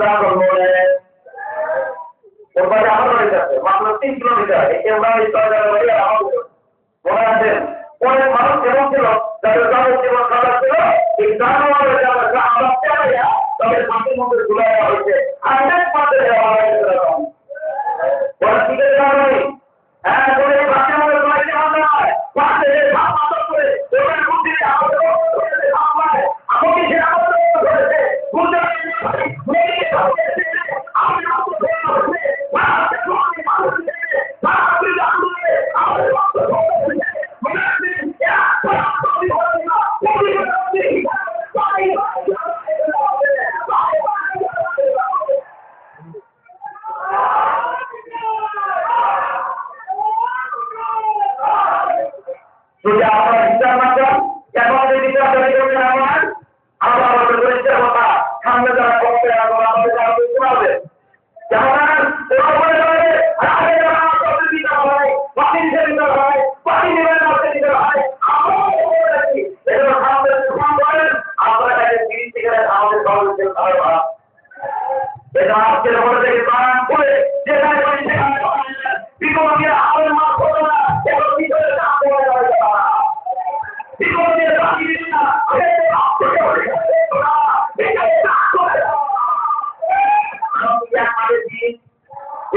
গুন্ডা করবে ওর বাড়ি আমার বাড়িতে আছে মাত্র তিন কিলোমিটার একে এই সরকার বাড়ি আমার। মনে আছেন অনেক মানুষ এমন ছিল যাদের আমরা চালাইয়া মাটির মধ্যে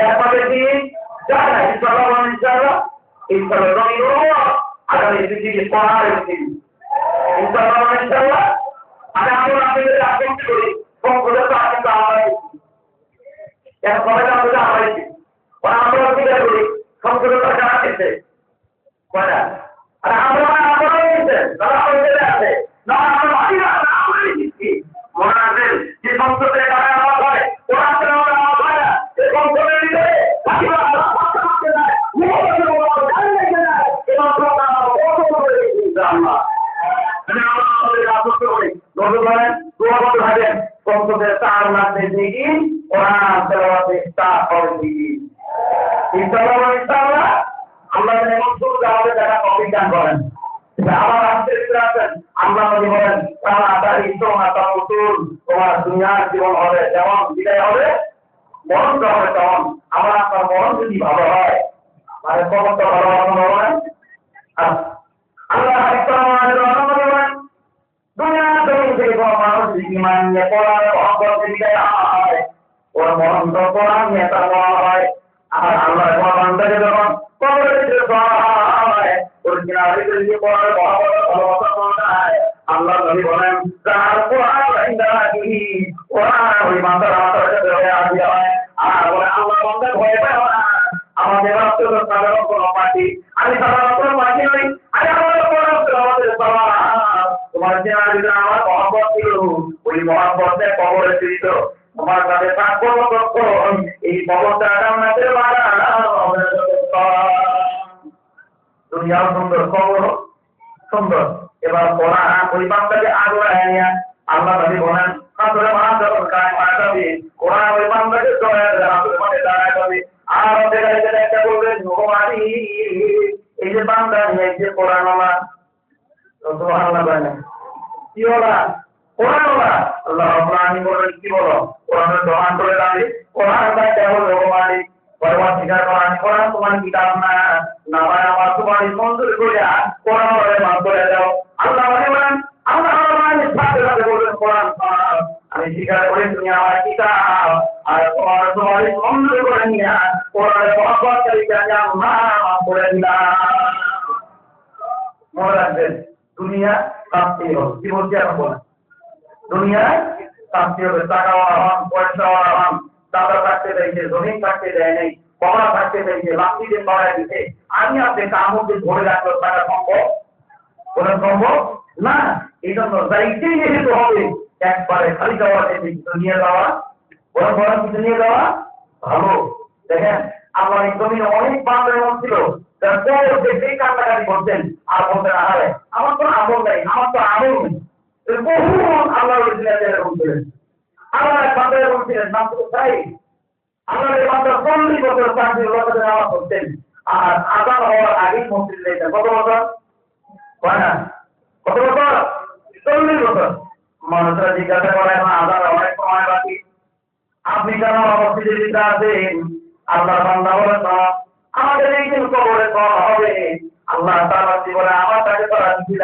আমাদের দিন যারা ইনশাআল্লাহ ইনশাআল্লাহ ইনশাআল্লাহ রবি আগামী পৃথিবী পড়ার পৃথিবী ইনশাআল্লাহ ইনশাআল্লাহ, আর আমরা আপনাদের আগ্রহ করি সংকটে তো আপনি আমাদের এখন সবাই আমাদের আমাদের ওরা আমরা অধিকার করি সংকটে তো খেতে কয়টা? আর আমরা আমরা আমাদের আছে না আমরা মানি না করি নজর করেন, দোয়া করতে থাকেন। সংসদের তার নাচে দিকে ওরা তেলাওয়াতে তা হবে দিকে ইনশাআল্লাহ ইনশাআল্লাহ আমরা এমন শুরু আমাদের দেখা অভিজ্ঞান করেন। রাষ্ট্রের ভিতরে আছেন আল্লাহ নবী বলেন তাড়াতাড়ি তোমার তার উতুল তোমার দুনিয়ার জীবন হবে, যেমন বিদায় হবে মরণটা হবে তেমন। আমার আপনার মরণ যদি ভালো হয় মানে কবরটা ভালো হবে আল্লাহ থেকে কোনো মানুষ যদি ইমান নিয়ে পড়ার মহব্বত হয় ওর মরণ তো কোরআন নিয়ে হয় আর আল্লাহ কোরআনটাকে যখন ভিতরে দেওয়া হয় ওর কিনারে দিয়ে পড়ার ভালোবাসা মনে হয় আল্লাহ নবী বলেন যার কোরআন ইন্দাহি ওই বান্দার মাথার কাছে আর বলে ওই মহব্বতে কবরে ছিল তোমার কাছে থাকব তখন এই কবরটা জান্নাতের দুনিয়াও সুন্দর কবর সুন্দর। এবার কোরআন ওই বান্দাকে আগ্রহ নিয়ে আল্লাহ নবী বলেন আসলে মানা যখন কায় মারা যাবে। কোরআন ওই বান্দাকে জয় আসলে মানে দাঁড়ায় যাবে। আর ওদের একটা বলবেন আমার আল্লাহ কি বলো? কোরআনের দোহান করে দাঁড়িয়ে, কোরআন তা কেবল ভগবানই পরমাত্মা স্বীকার করেন কোরআন তোমার কিতাব না। না ভাই আমার তোমার মঞ্জুর করিয়া কোরআন বলে মাফ করে দাও। আল্লাহ আল্লাহ সাথে সাথে কোরআন আমি স্বীকার করি, তুমি আমার কিতাব। আর তোমার তোমার মঞ্জুর করে নিয়ে কোরআনের মহব্বত করিয়া আমি মাফ করে দিলাম। মনে দুনিয়া শাস্তি হবে কি বলেন? দুনিয়ায় শাস্তি হবে, টাকা হন পয়সা হন দাদা থাকতে চাইছে জমিন থাকতে দেয় নেই, কমলা থাকতে চাইছে লাঠি দিয়ে বাড়াই দিতে। আমি আপনি কামড় ধরে রাখল টাকা সম্ভব? কোনো সম্ভব? না এই জন্য দায়িত্বেই যেহেতু হবে। একবারে খালি যাওয়া কিছু নিয়ে যাওয়া। বড় বড় কিছু নিয়ে যাওয়া। ভালো। দেখেন, আমার এই জমিনে অনেক বান্ধব ছিল, যারা পরে দেখেই কান্নাকাটি করতেন। আর বলতেন আরে আমার তো আমল নেই, আমার তো আমল নেই। বহু আল্লাহ এরকম ছিলেন এক বান্ধব এরকম ছিলেন তো তাই। এই বান্ধব চল্লিশ বছর চাকরি লোকেদের নামাজ করতেন। আর আজান হওয়ার আগেই মসজিদ যেতেন কত বছর? হয় না? কত বছর? চল্লিশ বছর। মানুষরা জিজ্ঞাসা করে এখন আজান অনেক সময় বাকি। আপনি কেন মসজিদের ভিতরে আছেন আল্লাহ বান্দা বলে না আমাদের এই দিন কবরে কম হবে। আল্লাহ তাআলা জীবনে আমার কাছে করা দিছিল